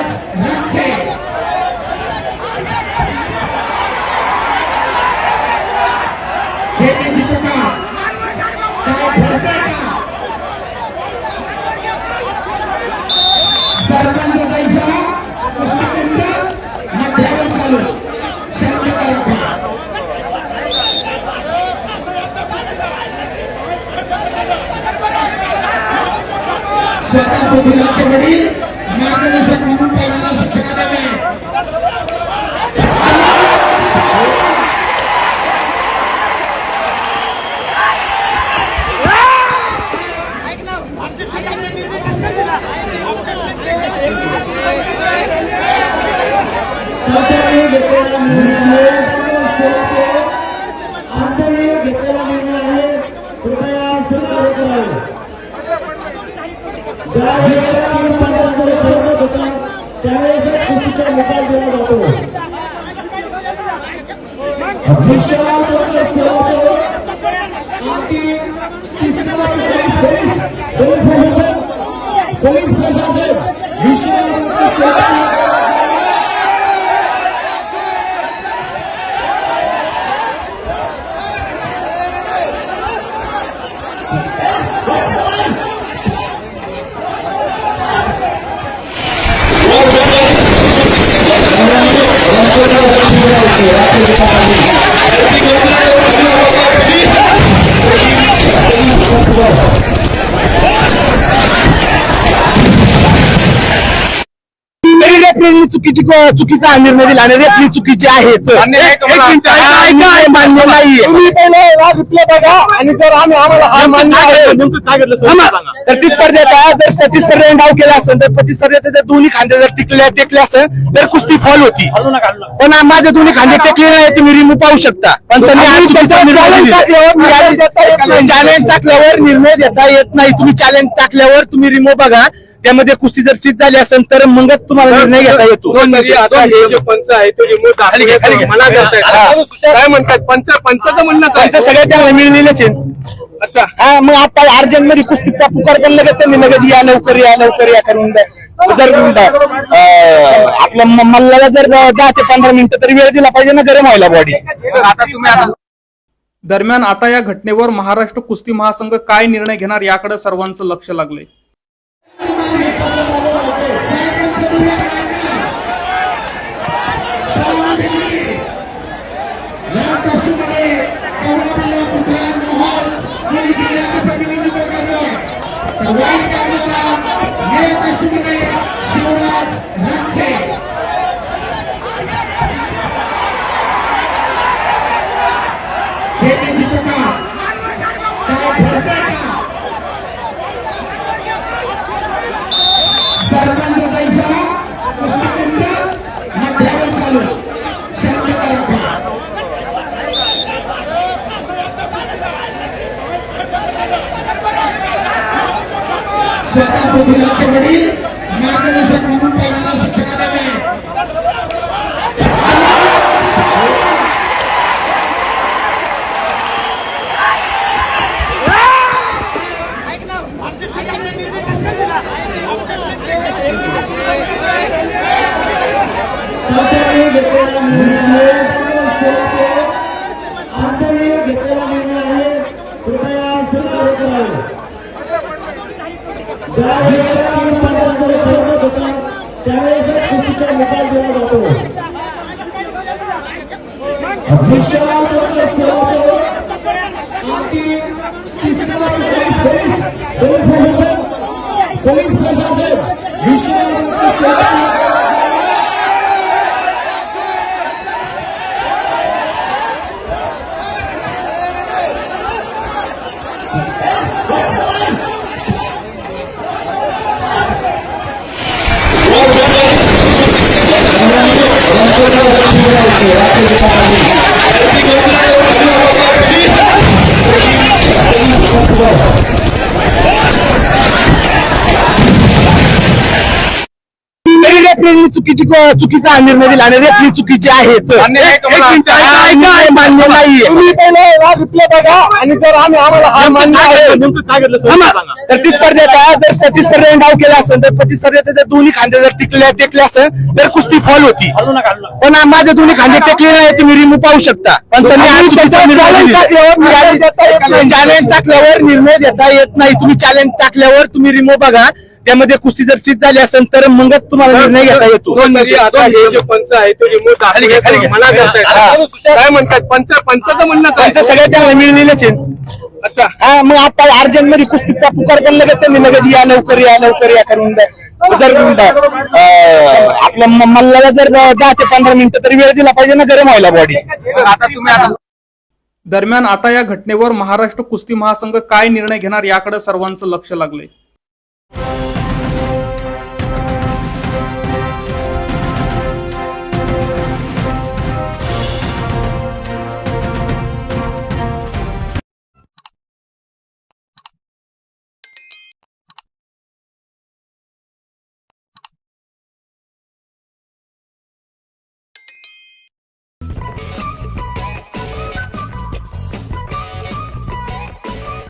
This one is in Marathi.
আওয়াজ ঢুকছে কে জিতকা Serta putih laki-laki Amerikanızı bunun parana sıkılamıyor. Thank you. Additional चुकीची चुकीचा निर्णय दिला आणि रेफरी चुकीचे आहेत. मान्य नाहीये. तुम्ही पहिले वाद विकले बघा आणि जर आम्ही आम्हाला हा मान्य आहे. जर प्रतिस्पर्ध्याने डाव केला असेल तर प्रतिस्पर्ध्याचे जर दोन्ही खांदे जर टिकले टेकले असेल तर कुस्ती फॉल होती. पण माझे दोन्ही खांदे टेकले नाही तुम्ही रिमूव्ह पाहू शकता. पंचांनी चॅलेंज टाकल्यावर निर्णय देता येत नाही. तुम्ही चॅलेंज टाकल्यावर तुम्ही रिमूव्ह बघा. त्यामध्ये कुस्ती जर सीट झाली असेल तर मगच तुम्हाला निर्णय घेता येतो. तरी आता हे जे पंच आहे ते रिमोट. मला. काय म्हणतात पंच पंचाचं म्हणणं काय? त्यांचं सगळ्यात चांगलं मिळलेलेच आहे अच्छा. हा मग आता अर्जंटमध्ये कुस्तीचा पुकार पण लगेच त्यांनी लगेच या लवकर या लवकर या करून द्या. जर आपल्या म- मल्लाला जर दहा ते पंधरा मिनिटं तरी वेळ दिला पाहिजे ना गरम व्हायला बॉडी दरम्यान आता या घटनेवर महाराष्ट्र कुस्ती महासंघ काय निर्णय घेणार याकडे सर्वांचं लक्ष लागलंय. the white banner, Mayor Masumine Shirat Natse. आमच्याकडे घेतलेला निर्णय आमच्याकडे घेतलेला निर्णय आहे. कृपया सहकार्य करावे. ज्यावेळेस तीन पंचांवर सहमत होतात त्यावेळेस कुस्तीचा निकाल दिला जातो. पोलीस प्रशासन पोलीस प्रशासन चुकीची चुकीचा निर्णय दिला आणि रेफरी चुकीचे आहेत. मान्य हे तुम्ही पहिले बघा आणि जर आम्ही आम्हाला मान्य आहे जर प्रतिस्पर्ध्याने डाव केला असेल तर प्रतिस्पर्ध्याचे जर दोन्ही खांदे जर टिकले टेकले असेल तर कुस्ती फॉल होती. पण माझे दोन्ही खांदे टेकले नाही तुम्ही रिमूव्ह पाहू शकता. निर्णय चॅलेंज टाकल्यावर निर्णय देता येत नाही. तुम्ही चॅलेंज टाकल्यावर तुम्ही रिमूव्ह बघा. त्यामध्ये कुस्ती जर सीट झाली असेल तर मगच तुम्हाला निर्णय घेता येतो. तरी आता हे जे पंच आहे ते रिमोट. मला काय म्हणतात? पंच पंचाचं म्हणणं चांगलं मिळलेलेच आहे अच्छा. हा मग आता अर्जंटमध्ये कुस्तीचा पुकार पण लगेच त्यांनी लगेच या लवकर या लवकर या करून द्या. जर अं, आपल्या म- मल्लाला जर दहा ते पंधरा मिनिटं तरी वेळ दिला पाहिजे ना गरम व्हायला बॉडी आता तुम्ही दरम्यान आता या घटनेवर महाराष्ट्र कुस्ती महासंघ काय निर्णय घेणार याकडे सर्वांचं लक्ष लागलंय.